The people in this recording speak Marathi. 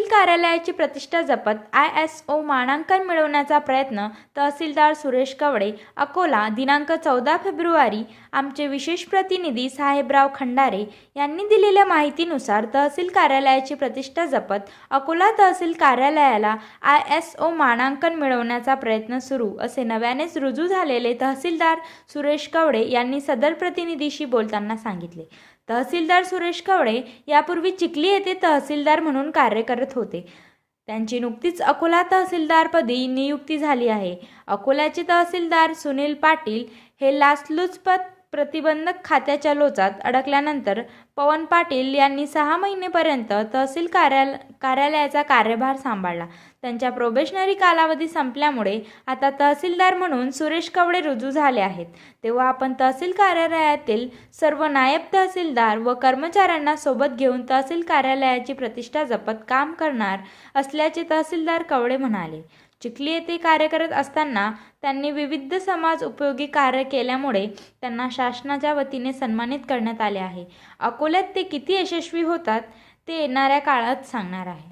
तहसील कार्यालयाची प्रतिष्ठा जपत आय एस ओ मानांकन मिळवण्याचा प्रयत्न तहसीलदार सुरेश कवडे अकोला दिनांक चौदा फेब्रुवारी आमचे विशेष प्रतिनिधी साहेबराव खंडारे यांनी दिलेल्या माहितीनुसार तहसील कार्यालयाची प्रतिष्ठा जपत अकोला तहसील कार्यालयाला आय एस ओ मानांकन मिळवण्याचा प्रयत्न सुरू असे नव्यानेच रुजू झालेले तहसीलदार सुरेश कवडे यांनी सदर प्रतिनिधीशी बोलताना सांगितले. तहसीलदार सुरेश कवडे यापूर्वी चिखली येथे तहसीलदार म्हणून कार्य करत होते. त्यांची नुकतीच अकोला तहसीलदारपदी नियुक्ती झाली आहे. अकोल्याचे तहसीलदार सुनील पाटील हे लाचलुचपत प्रतिबंधक खात्याच्या लोचात अडकल्यानंतर पवन पाटील यांनी सहा महिनेपर्यंत तहसील कार्याल कार्यालयाचा कार्यभार सांभाळला. त्यांच्या प्रोबेशनरी कालावधी संपल्यामुळे आता तहसीलदार म्हणून सुरेश कवडे रुजू झाले आहेत. तेव्हा आपण तहसील कार्यालयातील सर्व नायब तहसीलदार व कर्मचाऱ्यांना सोबत घेऊन तहसील कार्यालयाची प्रतिष्ठा जपत काम करणार असल्याचे तहसीलदार कवडे म्हणाले. चिखली येथे कार्य करत असताना त्यांनी विविध समाज उपयोगी कार्य केल्यामुळे त्यांना शासनाच्या वतीने सन्मानित करण्यात आले आहे. अकोल्यात ते किती यशस्वी होतात ते येणाऱ्या काळात सांगणार आहे.